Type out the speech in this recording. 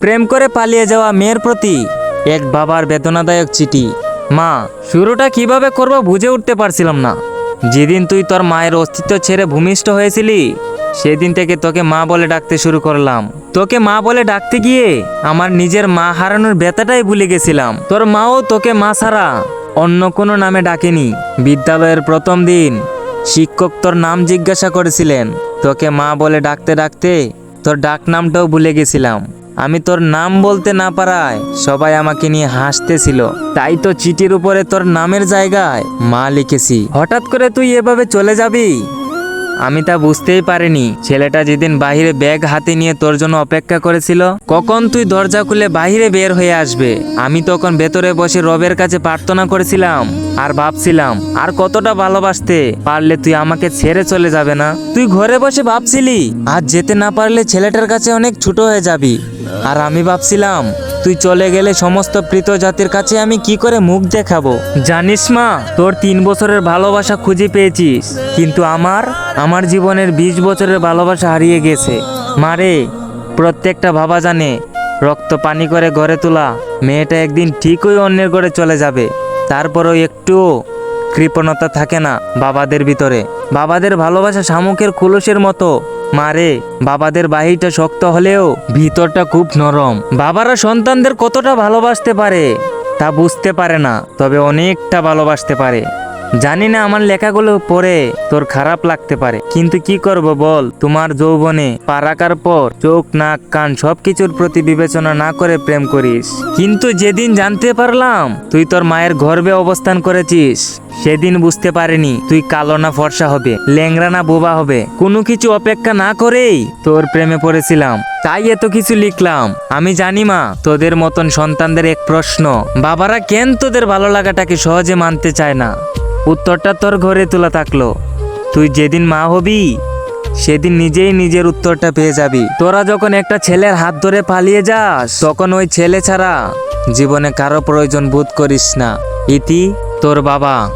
প্রেম করে পালিয়ে যাওয়া মেয়ের প্রতি এক বাবার বেদনাদায়ক চিঠি। মা, শুরুটা কীভাবে করব বুঝে উঠতে পারছিলাম না। যেদিন তুই তোর মায়ের অস্তিত্ব ছেড়ে ভূমিষ্ঠ হয়েছিলি, সেদিন থেকে তোকে মা বলে ডাকতে শুরু করলাম। তোকে মা বলে ডাকতে গিয়ে আমার নিজের মা হারানোর ব্যথাটাই ভুলে গেছিলাম। তোর মাও তোকে মা ছাড়া অন্য কোনো নামে ডাকেনি। বিদ্যালয়ের প্রথম দিন শিক্ষক তোর নাম জিজ্ঞাসা করেছিলেন। তোকে মা বলে ডাকতে ডাকতে তোর ডাক নামটাও ভুলে গেছিলাম। আমি তোর নাম বলতে না পারায় সবাই আমাকে নিয়ে হাসতেছিল। তাই তো চিঠির উপরে তোর নামের জায়গায় মা লিখেছি। হঠাৎ করে তুই এভাবে চলে যাবি? আমি তা বুঝতেই পারিনি। ছেলেটা যেদিন বাইরে ব্যাগ হাতে নিয়ে তোর জন্য অপেক্ষা করেছিল, কখন তুই দরজা খুলে বাইরে বের হয়ে আসবে? আমি তখন ভেতরে বসে রবের কাছে প্রার্থনা করেছিলাম আর ভাবছিলাম, আর কতটা ভালোবাসতে পারলে তুই আমাকে ছেড়ে চলে যাবে না? তুই ঘরে বসে ভাবছিলি, আজ যেতে না পারলে ছেলেটার কাছে অনেক ছোট হয়ে যাবি। আর আমি ভাবছিলাম তুই চলে গেলে সমস্ত প্রীত জাতির কাছে আমি কি করে মুখ দেখাবো? জানিস মা, তোর তিন বছরের ভালোবাসা খুঁজে পেয়েছিস। কিন্তু আমার আমার জীবনের বিশ বছরের ভালোবাসা হারিয়ে গেছে। মারে প্রত্যেকটা বাবা জানে, রক্ত পানি করে ঘরে তোলা মেয়েটা একদিন ঠিকই অন্যের ঘরে চলে যাবে। তারপরও একটুও কৃপণতা থাকে না বাবাদের ভিতরে। বাবাদের ভালোবাসা শামুকের কুলসের মতো। মারে বাবাদের বাহিটা শক্ত হলেও ভিতরটা খুব নরম। বাবারা সন্তানদের কতটা ভালোবাসতে পারে তা বুঝতে পারে না, তবে অনেকটা ভালোবাসতে পারে। জানি না আমার লেখাগুলো পড়ে তোর খারাপ লাগতে পারে। কিন্তু কি করব বল? তোমার যৌবনে পা রাখার পর চোখ, নাক, কান সবকিছুর প্রতি বিবেচনা না করে প্রেম করিস। কিন্তু যেদিন জানতে পারলাম তুই তোর মায়ের গর্ভে অবস্থান করেছিস, সেদিন বুঝতে পারিনি তুই কালো না ফর্সা হবে ল্যাংরা না বোবা হবে। কোনো কিছু অপেক্ষা না করেই তোর প্রেমে পড়েছিলাম। তাই এত কিছু লিখলাম। আমি জানি মা, তোদের মতন সন্তানদের এক প্রশ্ন, বাবারা কেন তোদের ভালো লাগাটাকে সহজে মানতে চায় না? উত্তরটা তোর ঘরে তোলা থাকল। তুই যেদিন মা হবি, সেদিন নিজেই নিজের উত্তরটা পেয়ে যাবি। তোরা যখন একটা ছেলের হাত ধরে পালিয়ে যাস, তখন ওই ছেলে ছাড়া জীবনে কারও প্রয়োজন বোধ করিস না। ইতি তোর বাবা।